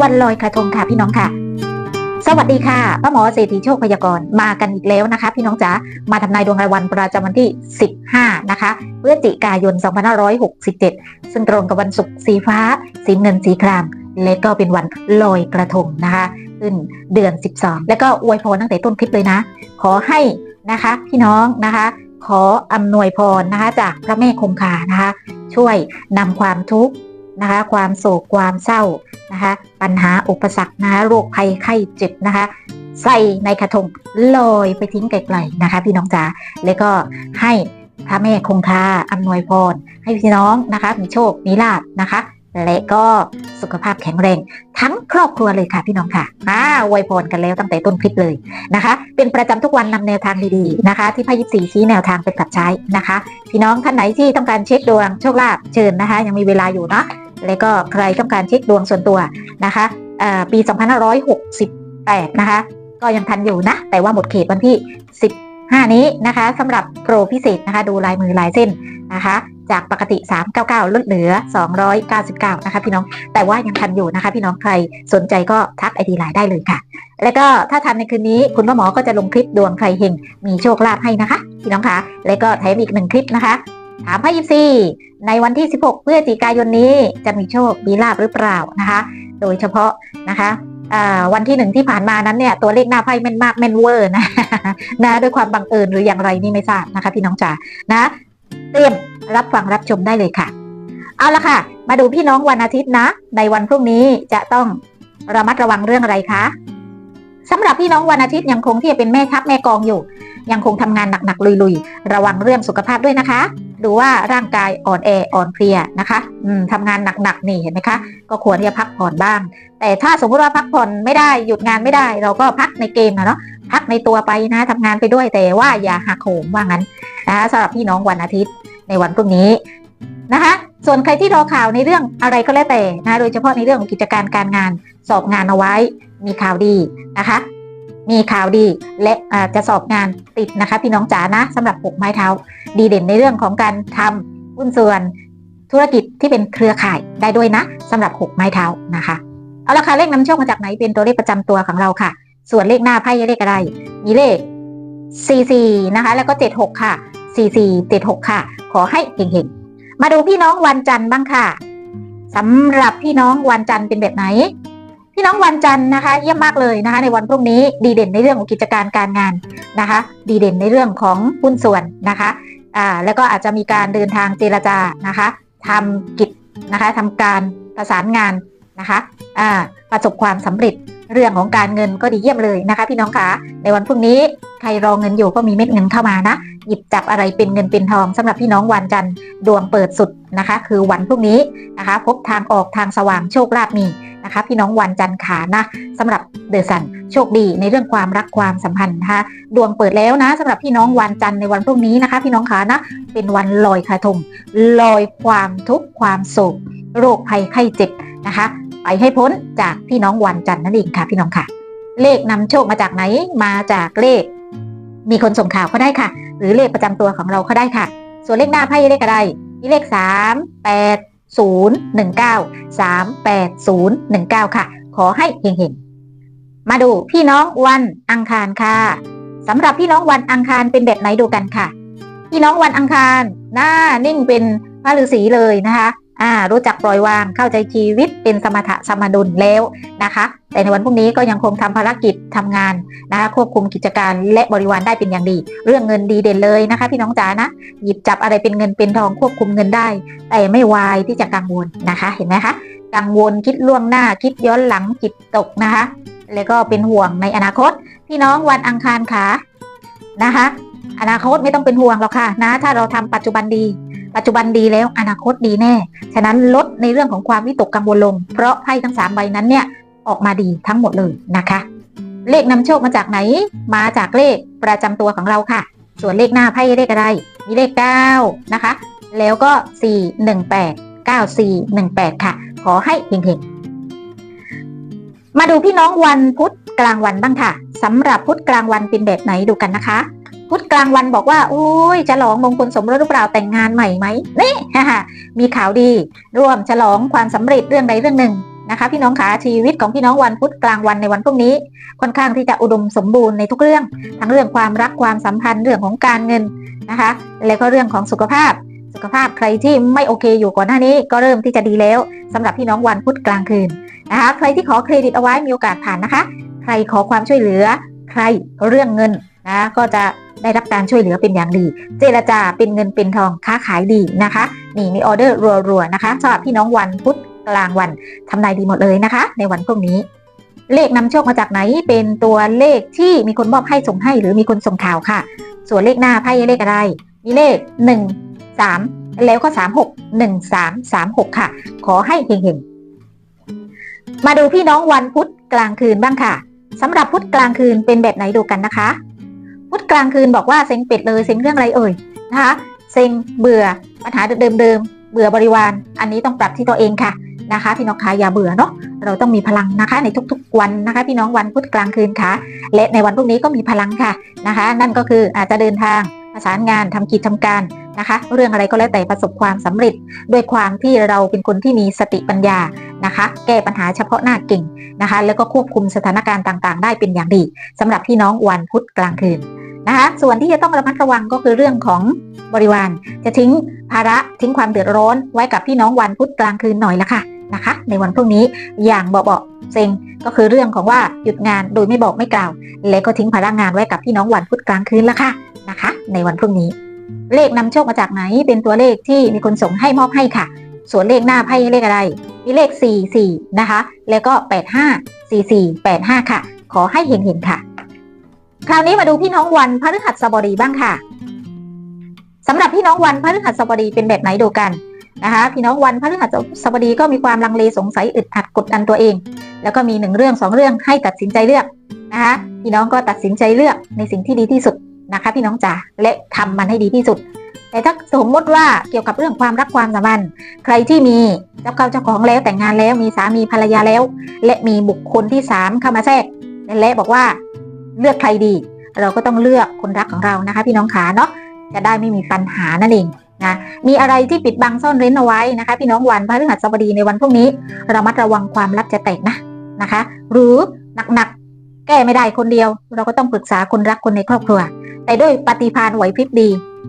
วันลอยกระทงค่ะพี่น้องค่ะ สวัสดีค่ะป้าหมอเศรษฐีโชคพยากรณ์มากันอีกแล้วนะคะ พี่น้องจ๋ามาทำนายดวงรายวันประจำวันที่ 15 นะคะพฤศจิกายน 2567 ซึ่งตรงกับวันศุกร์สีฟ้า สีเงินสีคราม และก็เป็นวันลอยกระทงนะคะขึ้นเดือน 12 แล้วก็อวยพรตั้งแต่ต้นคลิปเลยนะ ขอให้นะคะ พี่น้องนะคะขออำนวยพรนะคะจากพระแม่คงคานะคะ ช่วยนำความทุกข์ นะคะความโศกความเศร้านะคะปัญหาอุปสรรคนะคะโรคภัยไข้เจ็บนะคะใส่ในกระทงลอยไปทิ้งไกลๆนะคะ พี่น้องจ๋าแล้วก็ให้พระแม่คงคาอำนวยพร ให้พี่น้องนะคะ มีโชค มีลาภนะคะ และก็สุขภาพแข็งแรง ทั้งครอบครัวเลยค่ะพี่น้องค่ะอ่าอวยพรกันแล้วตั้งแต่ต้นคลิปเลยนะคะ เป็นประจำทุกวันนำแนวทางดีๆนะคะ ที่พายิปซีชี้แนวทางไปปรับใช้นะคะ พี่น้องท่านไหนที่ต้องการเช็คดวงโชคลาภเชิญนะคะ ยังมีเวลาอยู่เนาะ แล้วก็ใครต้องการเช็คดวงส่วนตัวนะคะปี 2568 นะคะ ก็ยังทันอยู่นะ แต่ว่าหมดเขตวันที่ 15 นี้นะคะสำหรับโปรพิเศษนะคะ ดูลายมือลายเส้นนะคะจากปกติ 399 ลดเหลือ 299 นะคะพี่น้อง แต่ว่ายังทันอยู่นะคะ พี่น้องใครสนใจก็ทักไอดีไลน์ได้เลยค่ะ แล้วก็ถ้าทันในคืนนี้ คุณพ่อหมอก็จะลงคลิปดวงใครเฮงมีโชคลาภให้นะคะ พี่น้องคะ แล้วก็แถมอีกหนึ่งคลิปนะคะ ถามพระยิปซีในวันที่ 16 พฤศจิกายนนี้จะมีโชคมีลาภหรือเปล่านะคะ โดยเฉพาะนะคะวันที่หนึ่งที่ผ่านมานั้นเนี่ยตัวเลขหน้าไพ่แม่นมากแม่นเวอร์นะนะด้วยความบังเอิญหรืออย่างไรนี่ไม่ทราบนะคะ พี่น้องจ๋านะเตรียมรับฟังรับชมได้เลยค่ะ เอาละค่ะ มาดูพี่น้องวันอาทิตย์นะ ในวันพรุ่งนี้จะต้องระมัดระวังเรื่องอะไรคะ สำหรับพี่น้องวันอาทิตย์ยังคงที่จะเป็นแม่ทัพแม่กองอยู่ ยังคงทำงานหนักๆลุยๆ ระวังเรื่องสุขภาพด้วยนะคะดูว่าร่างกายอ่อนแออ่อนเพลียนะคะอืมทำงานหนักๆนี่เห็นไหมคะ ก็ควรที่จะพักผ่อนบ้าง แต่ถ้าสมมติว่าพักผ่อนไม่ได้หยุดงานไม่ได้ เราก็พักในเกมนะเนาะพักในตัวไปนะทำงานไปด้วยแต่ว่าอย่าหักโหมว่างั้นนะคะสำหรับพี่น้องวันอาทิตย์ในวันพรุ่งนี้นะคะส่วนใครที่รอข่าวในเรื่องอะไรก็แล้วแต่นะโดยเฉพาะในเรื่องของกิจการการงานสอบงานเอาไว้ มีข่าวดีนะคะ มีข่าวดีและอ่าจะสอบงานติดนะคะ พี่น้องจ๋านะสำหรับหกไม้เท้า ดีเด่นในเรื่องของการทำหุ้นส่วนธุรกิจที่เป็นเครือข่ายได้ด้วยนะสำหรับหกไม้เท้านะคะเอาละค่ะเลขนำโชคมาจากไหนเป็นตัวเลขประจำตัวของเราค่ะ ส่วนเลขหน้าไพ่เลขอะไร มีเลข44นะคะ แล้วก็ 76 ค่ะ 44 76 ค่ะ ขอให้เฮงๆ มาดูพี่น้องวันจันทร์บ้างค่ะสำหรับพี่น้องวันจันทร์เป็นแบบไหน พี่น้องวันจันทร์นะคะ เยี่ยมมากเลยนะคะ ในวันพรุ่งนี้ดีเด่นในเรื่องของกิจการการงานนะคะ ดีเด่นในเรื่องของหุ้นส่วนนะคะอ่าแล้วก็อาจจะมีการเดินทางเจรจานะคะทำกิจนะคะทำการประสานงานนะคะอ่าประสบความสำเร็จเรื่องของการเงินก็ดีเยี่ยมเลยนะคะ พี่น้องคะในวันพรุ่งนี้ใครรอเงินอยู่ก็มีเม็ดเงินเข้ามานะ หยิบจับอะไรเป็นเงินเป็นทองสำหรับพี่น้องวันจันทร์ดวงเปิดสุดนะคะ คือวันพรุ่งนี้นะคะ พบทางออกทางสว่างโชคลาภมีนะคะ พี่น้องวันจันทร์ขานะสำหรับเดอะซันโชคดีในเรื่องความรักความสัมพันธ์นะคะดวงเปิดแล้วนะสำหรับพี่น้องวันจันทร์ในวันพรุ่งนี้นะคะ พี่น้องขานะ เป็นวันลอยกระทงลอยความทุกข์ความโศกโรคภัยไข้เจ็บนะคะ ไปให้พ้นจากพี่น้องวันจันทร์นั่นเองค่ะพี่น้องค่ะ เลขนำโชคมาจากไหนมาจากเลข มีคนส่งข่าวก็ได้ค่ะ หรือเลขประจำตัวของเราก็ได้ค่ะ ส่วนเลขหน้าไพ่เลขอะไรมีเลขสามแปดศูนย์หนึ่งเก้าสามแปดศูนย์หนึ่งเก้าค่ะ ขอให้เฮงๆมาดูพี่น้องวันอังคารค่ะสำหรับพี่น้องวันอังคารเป็นแบบไหนดูกันค่ะ พี่น้องวันอังคารหน้านิ่งเป็นพระฤาษีเลยนะคะ อ่ารู้จักปล่อยวางเข้าใจชีวิตเป็นสมถะสมดุลแล้วนะคะ แต่ในวันพรุ่งนี้ก็ยังคงทำภารกิจทำงานนะคะควบคุมกิจการและบริวารได้เป็นอย่างดี เรื่องเงินดีเด่นเลยนะคะ พี่น้องจ๋านะ หยิบจับอะไรเป็นเงินเป็นทองควบคุมเงินได้ แต่ไม่วายที่จะกังวลนะคะ เห็นไหมคะกังวลคิดล่วงหน้าคิดย้อนหลังจิตตกนะคะ แล้วก็เป็นห่วงในอนาคต พี่น้องวันอังคารขานะคะ อนาคตไม่ต้องเป็นห่วงหรอกค่ะนะ ถ้าเราทำปัจจุบันดี ปัจจุบันดีแล้วอนาคตดีแน่ ฉะนั้นลดในเรื่องของความวิตกกังวลลง เพราะไพ่ทั้งสามใบนั้นเนี่ยออกมาดีทั้งหมดเลยนะคะ เลขนำโชคมาจากไหน มาจากเลขประจำตัวของเราค่ะ ส่วนเลขหน้าไพ่เลขอะไร มีเลข 9 นะคะ แล้วก็ 4 1 8 9 4 1 8 ค่ะ ขอให้เฮงๆมาดูพี่น้องวันพุธกลางวันบ้างค่ะสำหรับพุธกลางวันเป็นแบบไหนดูกันนะคะ พุธกลางวันบอกว่า โอ้ยฉลองมงคลสมรสหรือเปล่าแต่งงานใหม่ไหมนี่มีข่าวดี ร่วมฉลองความสำเร็จเรื่องใดเรื่องหนึ่งนะคะพี่น้องขาชีวิตของพี่น้องวันพุธกลางวันในวันพรุ่งนี้ ค่อนข้างที่จะอุดมสมบูรณ์ในทุกเรื่อง ทั้งเรื่องความรักความสัมพันธ์เรื่องของการเงินนะคะ แล้วก็เรื่องของสุขภาพ สุขภาพใครที่ไม่โอเคอยู่ก่อนหน้านี้ก็เริ่มที่จะดีแล้วสำหรับพี่น้องวันพุธกลางคืนนะคะใครที่ขอเครดิตเอาไว้มีโอกาสผ่านนะคะ ใครขอความช่วยเหลือ ใครเรื่องเงิน นะก็จะได้รับการช่วยเหลือเป็นอย่างดี เจรจาเป็นเงินเป็นทองค้าขายดีนะคะนี่มีออเดอร์รัวๆนะคะสำหรับพี่น้องวันพุธกลางวันทำนายดีหมดเลยนะคะ ในวันพรุ่งนี้ เลขนำโชคมาจากไหนเป็นตัวเลขที่มีคนมอบให้ส่งให้หรือมีคนส่งข่าวค่ะ ส่วนเลขหน้าไพ่เลขอะไร มีเลข 1 3 แล้วก็ 3 6 1 3 3 6 ค่ะ ขอให้เฮงๆมาดูพี่น้องวันพุธกลางคืนบ้างค่ะสำหรับพุธกลางคืนเป็นแบบไหนดูกันนะคะ พุธกลางคืนบอกว่าเซ็งเป็ดเลยเซ็งเรื่องอะไรเอ่ยนะคะเซ็งเบื่อปัญหาเดิมๆเบื่อบริวาร อันนี้ต้องปรับที่ตัวเองค่ะนะคะ พี่น้องคะอย่าเบื่อเนาะเราต้องมีพลังนะคะในทุกๆวันนะคะ พี่น้องวันพุธกลางคืนค่ะ และในวันพรุ่งนี้ก็มีพลังค่ะนะคะ นั่นก็คืออาจจะเดินทางประสานงานทำกิจทำการนะคะ เรื่องอะไรก็แล้วแต่ประสบความสำเร็จ ด้วยความที่เราเป็นคนที่มีสติปัญญานะคะ แก้ปัญหาเฉพาะหน้าเก่งนะคะ แล้วก็ควบคุมสถานการณ์ต่างๆ ได้เป็นอย่างดีสำหรับพี่น้องวันพุธกลางคืน นะคะส่วนที่จะต้องระมัดระวังก็คือเรื่องของบริวารจะทิ้งภาระทิ้งความเดือดร้อนไว้กับพี่น้องวันพุธกลางคืนหน่อยละค่ะนะคะ ในวันพรุ่งนี้อย่างเบาๆเซ็งก็คือเรื่องของว่าหยุดงานโดยไม่บอกไม่กล่าว และก็ทิ้งภาระงานไว้กับพี่น้องวันพุธกลางคืนละค่ะนะคะ ในวันพรุ่งนี้ เลขนำโชคมาจากไหนเป็นตัวเลขที่มีคนส่งให้มอบให้ค่ะ ส่วนเลขหน้าไพ่เลขอะไร มีเลข 4 4 นะคะ แล้วก็ 85 4 4 8 5 ค่ะ ขอให้เห็นๆค่ะ คราวนี้มาดูพี่น้องวันพฤหัสบดีบ้างค่ะสำหรับพี่น้องวันพฤหัสบดีเป็นแบบไหนดูกันนะคะ พี่น้องวันพฤหัสบดีก็มีความลังเลสงสัยอึดอัดกดดันตัวเอง แล้วก็มีหนึ่งเรื่องสองเรื่องให้ตัดสินใจเลือกนะคะพี่น้องก็ตัดสินใจเลือกในสิ่งที่ดีที่สุดนะคะ พี่น้องจ๋าและทำมันให้ดีที่สุด แต่ถ้าสมมติว่าเกี่ยวกับเรื่องความรักความสัมพันธ์ใครที่มีเจ้าเก่าเจ้าของแล้วแต่งงานแล้วมีสามีภรรยาแล้ว และมีบุคคลที่สามเข้ามาแทรกและบอกว่า เลือกใครดี เราก็ต้องเลือกคนรักของเรานะคะ พี่น้องขาเนาะจะได้ไม่มีปัญหานั่นเองนะมีอะไรที่ปิดบังซ่อนเร้นเอาไว้นะคะ พี่น้องวันพฤหัสบดีในวันพรุ่งนี้เรามัดระวังความลับจะแตกนะนะคะ หรือหนักๆแก้ไม่ได้คนเดียว เราก็ต้องปรึกษาคนรักคนในครอบครัว แต่ด้วยปฏิภาณไหวพริบดี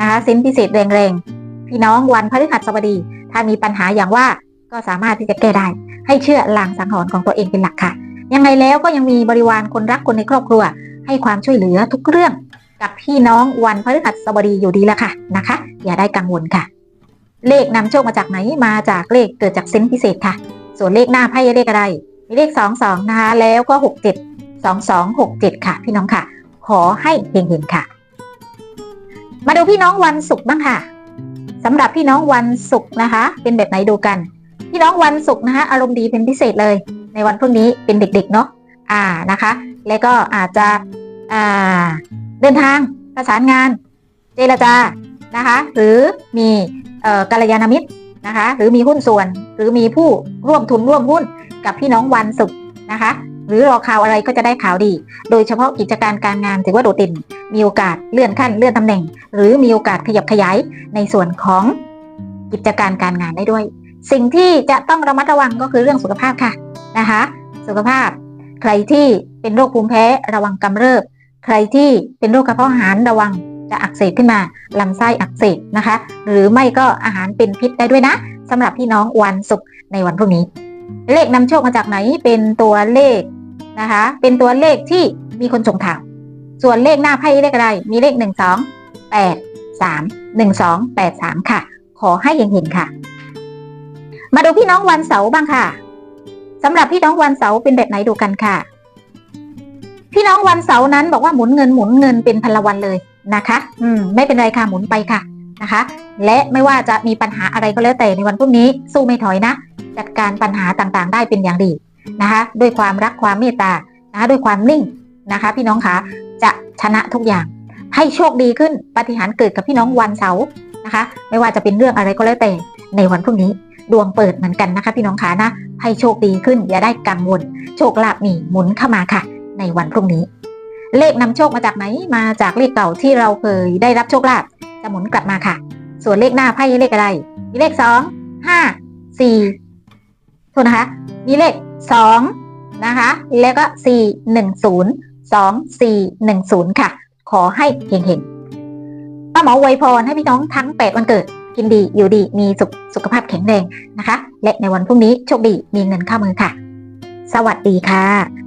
นะคะเซนพิเศษแรงๆพี่น้องวันพฤหัสบดี ถ้ามีปัญหาอย่างว่าก็สามารถที่จะแก้ได้ ให้เชื่อลางสังหรณ์ของตัวเองเป็นหลักค่ะ ยังไงแล้วก็ยังมีบริวารคนรักคนในครอบครัว ให้ความช่วยเหลือทุกเรื่อง กับพี่น้องวันพฤหัสบดีอยู่ดีแล้วค่ะนะคะ อย่าได้กังวลค่ะ เลขนำโชคมาจากไหนมาจากเลขเกิดจากเซนส์พิเศษค่ะ ส่วนเลขหน้าไพ่เลขอะไร มีเลขสองสองนะคะแล้วก็หกเจ็ดสองสองหกเจ็ดค่ะ พี่น้องค่ะ ขอให้เฮงๆค่ะ มาดูพี่น้องวันศุกร์บ้างค่ะสำหรับพี่น้องวันศุกร์นะคะ เป็นแบบไหนดูกัน พี่น้องวันศุกร์นะคะ อารมณ์ดีเป็นพิเศษเลย ในวันพรุ่งนี้เป็นเด็กๆเนาะอ่านะคะ แล้วก็อาจจะอ่าเดินทางประสานงาน เจรจานะคะ หรือมีเอ่อกัลยาณมิตรนะคะ หรือมีหุ้นส่วน หรือมีผู้ร่วมทุนร่วมหุ้นกับพี่น้องวันศุกร์นะคะ หรือรอข่าวอะไรก็จะได้ข่าวดี โดยเฉพาะกิจการการงานถือว่าโดดเด่น มีโอกาสเลื่อนขั้นเลื่อนตำแหน่ง หรือมีโอกาสขยับขยายในส่วนของกิจการการงานได้ด้วย สิ่งที่จะต้องระมัดระวังก็คือเรื่องสุขภาพค่ะ นะคะ สุขภาพ ใครที่เป็นโรคภูมิแพ้ระวังกำเริบ ใครที่เป็นโรคกระเพาะอาหารระวังจะอักเสบขึ้นมาลำไส้อักเสบนะคะ หรือไม่ก็อาหารเป็นพิษได้ด้วยนะสำหรับพี่น้องวันศุกร์ในวันพรุ่งนี้ เลขนำโชคมาจากไหนเป็นตัวเลขนะคะ เป็นตัวเลขที่มีคนส่งถามส่วนเลขหน้าไพ่เลขอะไร มีเลขหนึ่งสองแปดสามหนึ่งสองแปดสามค่ะ ขอให้เห็นๆค่ะ มาดูพี่น้องวันเสาร์บ้างค่ะ สำหรับพี่น้องวันเสาร์เป็นแบบไหนดูกันค่ะ พี่น้องวันเสาร์นั้นบอกว่าหมุนเงินหมุนเงินเป็นพลวันเลยนะคะ อืม ไม่เป็นไรค่ะหมุนไปค่ะนะคะ และไม่ว่าจะมีปัญหาอะไรก็แล้วแต่ในวันพรุ่งนี้ สู้ไม่ถอยนะ จัดการปัญหาต่างๆ ได้เป็นอย่างดีนะคะ ด้วยความรักความเมตตานะคะด้วยความนิ่งนะคะ พี่น้องคะจะชนะทุกอย่าง ให้โชคดีขึ้นปฏิหารเกิดกับพี่น้องวันเสาร์นะคะ ไม่ว่าจะเป็นเรื่องอะไรก็แล้วแต่ในวันพรุ่งนี้ ดวงเปิดเหมือนกันนะคะ พี่น้องคะนะ ให้โชคดีขึ้นอย่าได้กังวล โชคลาภมีหมุนเข้ามาค่ะ ในวันพรุ่งนี้ เลขนำโชคมาจากไหนมาจากเลขเก่าที่เราเคยได้รับโชคลาภจะหมุนกลับมาค่ะ ส่วนเลขหน้าไพ่เลขอะไร มีเลขสองห้าสี่ทษนะคะ มีเลขสองนะคะ แล้วก็สี่หนึ่งศูนย์สองสี่หนึ่งศูนย์ค่ะ ขอให้เฮงๆป้าหมออวยพรให้พี่น้องทั้ง8วันเกิด กินดีอยู่ดีมีสุขสุขภาพแข็งแรงนะคะ และในวันพรุ่งนี้โชคดีมีเงินเข้ามือค่ะ สวัสดีค่ะ